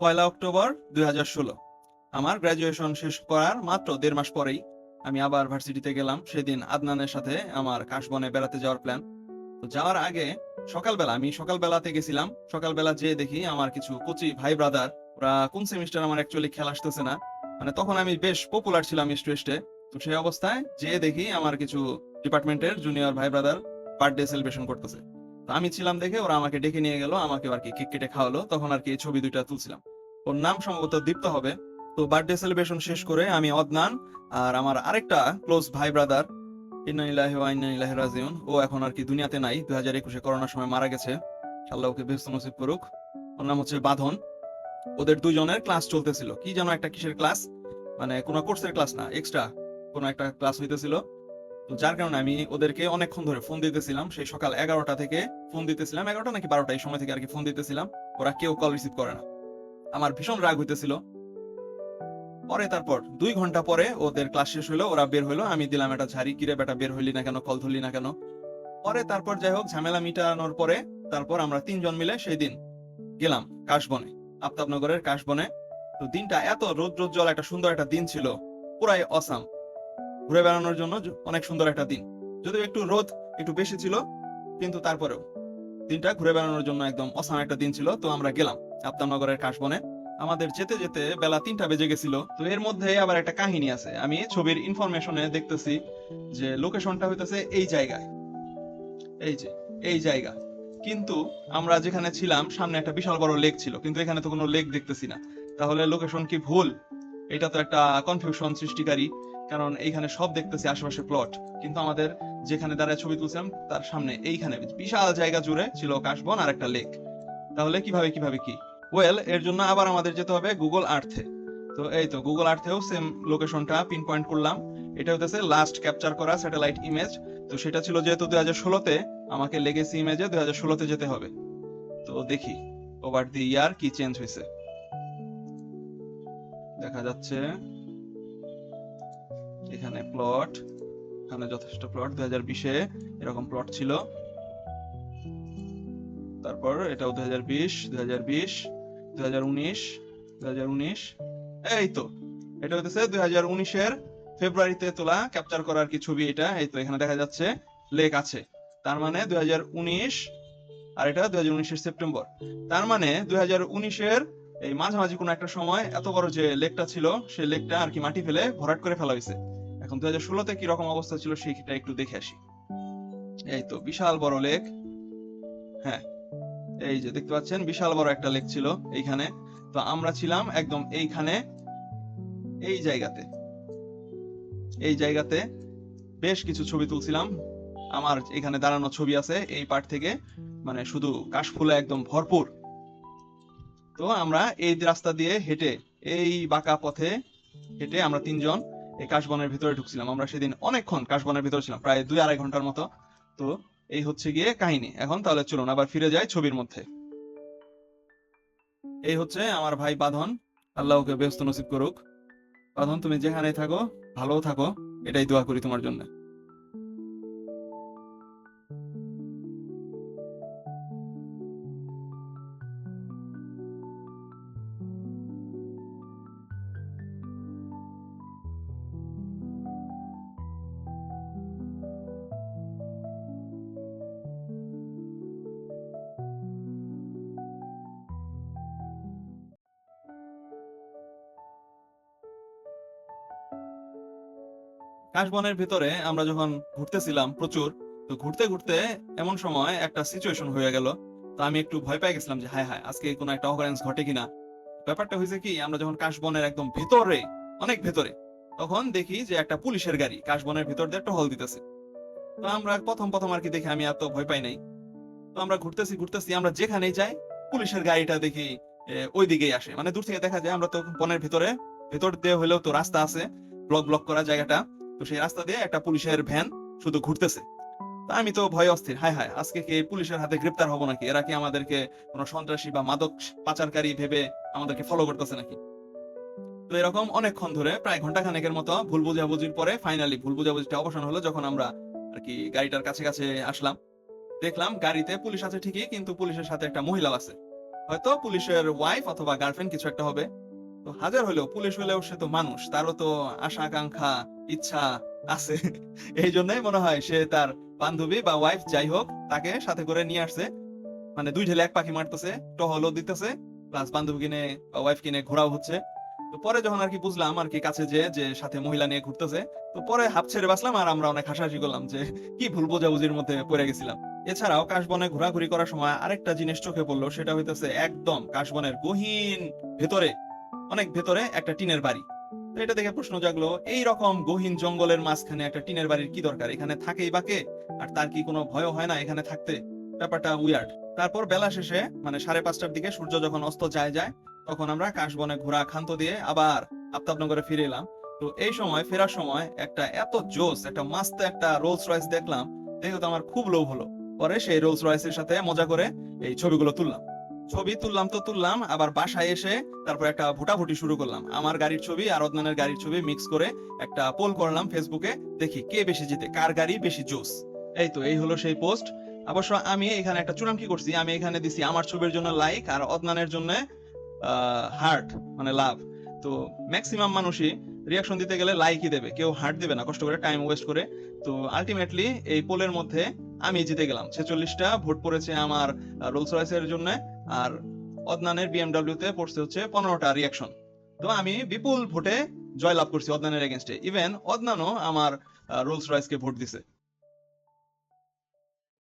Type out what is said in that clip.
পয়লা October দুই আমার graduation শেষ করার মাত্র দেড় মাস পরেই আমি আবার ভার্সিটিতে গেলাম। সেদিন আদনানের সাথে আমার কাশবনে বেড়াতে যাওয়ার প্ল্যান তো যাওয়ার আগে সকালবেলা, আমি সকালবেলাতে গেছিলাম। সকালবেলা যেয়ে দেখি আমার কিছু কোচি ভাই ব্রাদার ওরা কোন সেমিস্টার আমার অ্যাকচুয়ালি খেলা আসতেছে না। মানে তখন আমি বেশ পপুলার ছিলাম স্টুডেন্টে তো সেই অবস্থায় যেয়ে দেখি আমার কিছু ডিপার্টমেন্টের জুনিয়র ভাই ব্রাদার বার্থডে সেলিব্রেশন করতেছে। আমি ছিলাম দেখে ওরা আমাকে ডেকে নিয়ে গেল, আমাকে আর কি কেক কেটে খাওয়ালো। তখন আর কি ছবি দুইটা তুলছিলাম। ওর নাম সম্ভবত দীপ্ত হবে। তো বার্থডে সেলিব্রেশন শেষ করে আমি অদনান আর আমার আরেকটা ক্লোজ ভাই ব্রাদার রাজিউন, ও এখন আর কি দুনিয়াতে নাই। দুই হাজার একুশে করোনার সময় মারা গেছে। আল্লাহ ওকে বেস্ত নসিব করুক। ওর নাম হচ্ছে বাঁধন। ওদের দুজনের ক্লাস চলতেছিল। কি যেন একটা কিসের ক্লাস মানে কোনো কোর্সের ক্লাস না এক্সট্রা কোনো একটা ক্লাস হইতেছিল। যার কারণে আমি ওদেরকে অনেকক্ষণ ধরে ফোন দিতেছিলাম। সেই সকাল এগারোটা থেকে ফোন দিতেছিলাম। এগারোটা নাকি বারোটা এই সময় থেকে আর কি ফোন দিতেছিলাম। ওরা কেউ কল রিসিভ করে না। আমার ভীষণ রাগ হইতেছিল। পরে তারপর দুই ঘণ্টা পরে ওদের ক্লাস শেষ হলো ওরা বের হলো আমি দিলাম একটা ঝাড়ি, কিরে বেটা, বের হইলি না কেন? কল ধরলি না কেন? পরে তারপর যাই হোক, ঝামেলা মিটানোর পরে তারপর আমরা তিনজন মিলে সেই দিন গেলাম কাশবনে, আফতাবনগরের কাশবনে। তো দিনটা এত রোদ রোদ জল একটা সুন্দর একটা দিন ছিল। পুরাই অসাম। ঘুরে বেড়ানোর জন্য অনেক সুন্দর একটা দিন। যদিও একটু রোদ একটু বেশি ছিল, কিন্তু তারপরেও দিনটা ঘুরে বেড়ানোর জন্য একদম অসাম একটা দিন ছিল। তো আমরা গেলাম আফতাবনগরের কাশবনে। আমাদের যেতে যেতে বেলা তিনটা বেজে গেছিল। তো এর মধ্যে আবার একটা কাহিনী আছে। আমি ছবির ইনফরমেশনে দেখতেছি যে লোকেশনটা হইতেছে এই জায়গায়। এই যে, এই জায়গা। কিন্তু আমরা যেখানে ছিলাম, সামনে একটা বিশাল বড় লেক ছিল। কিন্তু এখানে তো কোনো লেক দেখতেছি না। তাহলে লোকেশন কি ভুল? এটা তো একটা কনফিউশন সৃষ্টিকারী। কারণ এইখানে সব দেখতেছি আশেপাশে প্লট কিন্তু আমাদের যেখানে দাঁড়ায় ছবি তুলছিলাম, তার সামনে এইখানে বিশাল জায়গা জুড়ে ছিল কাশবন আর একটা লেক তাহলে কীভাবে কীভাবে কি? ওয়েল এর জন্য আবার আমাদের যেতে হবে গুগল আর্থে তো এই তো গুগল আর্থেও সেম লোকেশনটা পিন পয়েন্ট করলাম। এটা হতেছে লাস্ট ক্যাপচার করা স্যাটেলাইট ইমেজ তো সেটা ছিল যেহেতু দুই হাজার ষোলোতে, আমাকে লেগেসি ইমেজে দুই হাজার ষোলোতে যেতে হবে। তো দেখি ওভার দি ইয়ার কি চেঞ্জ হয়েছে দেখা যাচ্ছে। এখানে প্লট এখানে যথেষ্ট প্লট দুই হাজার বিশে এরকম প্লট ছিল। তারপর এটাও দুই হাজার বিশ, দুই হাজার বিশ, দুই হাজার উনিশ, দুই হাজার উনিশ। এই তো, এটা হতেছে দুই হাজার উনিশের ফেব্রুয়ারিতে তোলা ক্যাপচার করার কি ছবি এটা? এই তো, এখানে দেখা যাচ্ছে লেক আছে। তার মানে দুই হাজার উনিশ, আর এটা দুই হাজার উনিশের সেপ্টেম্বর। তার মানে দুই হাজার উনিশের এই মাঝামাঝি কোনো একটা সময় এত বড় যে লেকটা ছিল, সেই লেকটা আর কি মাটি ফেলে ভরাট করে ফেলা হয়েছে এখন দুই হাজার ষোলোতে কি রকম অবস্থা ছিল সেইটা একটু দেখে আসি। এই তো, বিশাল বড় লেক। হ্যাঁ এই যে দেখতে পাচ্ছেন, বিশাল বড় একটা লেক ছিল এইখানে। তো আমরা ছিলাম একদম এইখানে, এই জায়গাতে। এই জায়গাতে বেশ কিছু ছবি তুলছিলাম। আমার এখানে দাঁড়ানো ছবি আছে এই পার্ট থেকে মানে শুধু কাশফুলে একদম ভরপুর। তো আমরা এই রাস্তা দিয়ে হেঁটে, এই বাঁকা পথে হেঁটে আমরা তিনজন এই কাশবনের ভিতরে ঢুকছিলাম। আমরা সেদিন অনেকক্ষণ কাশবনের ভিতরে ছিলাম, প্রায় দুই আড়াই ঘণ্টার মতো। তো এই হচ্ছে গিয়ে কাহিনী। এখন তাহলে চলুন আবার ফিরে যাই ছবির মধ্যে। এই হচ্ছে আমার ভাই বাঁধন। আল্লাহ ব্যস্ত নসিব করুক। বাঁধন, তুমি যেখানে থাকো ভালো থাকো। এটাই দোয়া করি তোমার জন্য। কাশবনের ভিতরে আমরা যখন ঘুরতেছিলাম প্রচুর, তো ঘুরতে ঘুরতে এমন সময় একটা সিচুয়েশন হয়ে গেল। তো আমি একটু ভয় পেয়ে গেছিলাম যে, হায় হায়, আজকে কোনো একটা অকারেন্স ঘটে কিনা? ব্যাপারটা হয়েছে কি, আমরা যখন কাশবনের একদম ভেতরে, অনেক ভেতরে, তখন দেখি যে একটা পুলিশের গাড়ি কাশবনের ভিতর দিয়ে টহল দিতেছে। তো আমরা প্রথম প্রথম আর কি দেখে, আমি এত ভয় পাই নাই। তো আমরা ঘুরতেছি ঘুরতেছি, আমরা যেখানেই যাই, পুলিশের গাড়িটা দেখি ওই দিকেই আসে। মানে দূর থেকে দেখা যায়, আমরা তো বনের ভিতরে, ভেতর দিয়ে হলেও তো রাস্তা আছে ব্লক ব্লক করা জায়গাটা। তো সেই রাস্তা দিয়ে একটা পুলিশের ভ্যান শুধু ঘুরতেছে। তা আমি তো ভয় অস্থির। হায় হায়, আজকে কি পুলিশের হাতে গ্রেপ্তার হব নাকি? এরা কি আমাদেরকে কোনো সন্ত্রাসী বা মাদক পাচারকারী ভেবে আমাদেরকে ফলো করতেছে নাকি? তো এরকম অনেকক্ষণ ধরে প্রায় ঘণ্টা খানেকের মতো ভুল বুঝাবুঝির পরে ফাইনালি ভুল বুঝাবুঝিটা অবসান হলো যখন আমরা আর কি গাড়িটার কাছে কাছে আসলাম। দেখলাম গাড়িতে পুলিশ আছে ঠিকই, কিন্তু পুলিশের সাথে একটা মহিলা আছে। হয়তো পুলিশের ওয়াইফ অথবা গার্লফ্রেন্ড কিছু একটা হবে। তো হাজার হলেও, পুলিশ হলেও সে তো মানুষ, তারও তো আশা, আকাঙ্ক্ষা, ইচ্ছা আছে। এই জন্যই মনে হয় সে তার বান্ধবী বা ওয়াইফ যাই হোক, তাকে সাথে করে নিয়ে আসছে। মানে দুই ঢেলে এক পাখি মারতেছে, টহলও দিতেছে প্লাস বান্ধবী কিনে বা ওয়াইফ কিনে ঘোরাও হচ্ছে। তো পরে যখন আর কি বুঝলাম আর কি কাছে যে যে সাথে মহিলা নিয়ে ঘুরতেছে, তো পরে হাফ ছেড়ে বাঁচলাম আর আমরা অনেক হাসাহাসি করলাম যে কি ভুল বোঝাবুঝির মধ্যে পড়ে গেছিলাম। এছাড়াও কাশবনে ঘোরাঘুরি করার সময় আরেকটা জিনিস চোখে পড়ল, সেটা হইতেছে একদম কাশবনের গহীন ভেতরে অনেক ভেতরে একটা টিনের বাড়ি। এটা দেখে প্রশ্ন জাগলো, এই রকম গহীন জঙ্গলের মাঝখানে একটা টিনের বাড়ির কি দরকার? এখানে থাকেই বাকে আর তার কি কোনো ভয় হয় না এখানে থাকতে? ব্যাপারটা উইয়ার্ড তারপর বেলা শেষে মানে সাড়ে পাঁচটার দিকে সূর্য যখন অস্ত যায় যায়, তখন আমরা কাশবনে ঘোরা খান্ত দিয়ে আবার আফতাবনগরে ফিরে এলাম। তো এই সময়, ফেরার সময় একটা এত জোস, একটা মাস্ত একটা রোলস রয়েস দেখলাম, দেখে তো আমার খুব লোভ হলো। পরে সেই রোলস রয়েসের সাথে মজা করে এই ছবিগুলো তুললাম। ছবি তুললাম তো তুললাম, আবার বাসায় এসে তারপর একটা ভুটাভুটি শুরু করলাম। আমার গাড়ির ছবি আর অদনানের গাড়ির ছবি মিক্স করে একটা পোল করলাম ফেসবুকে দেখি কে বেশি জিতে, কার গাড়ি বেশি জোস এই তো, এই হলো সেই পোস্ট অবশ্য আমি এখানে একটা চূড়ান্ত কি করছি, আমি এখানে দিছি আমার ছবির জন্য লাইক আর অদনানের জন্য হার্ট মানে লাভ তো ম্যাক্সিমাম মানুষই রিয়াকশন দিতে গেলে লাইকই দেবে, কেউ হার্ট দেবে না, কষ্ট করে টাইম ওয়েস্ট করে। তো আলটিমেটলি এই পোলের মধ্যে আমি জিতে গেলাম। ছেচল্লিশটা ভোট পড়েছে আমার রোলস রয়েসের জন্য। আর অদনানের বিএমডাব্লিউ তে পড়ছে হচ্ছে পনেরোটা রিয়াকশন তো আমি বিপুল ভোটে জয়লাভ করছি অদনানের এগেনস্টে ইভেন অদনানও আমার রোলস রয়েসকে ভোট দিছে।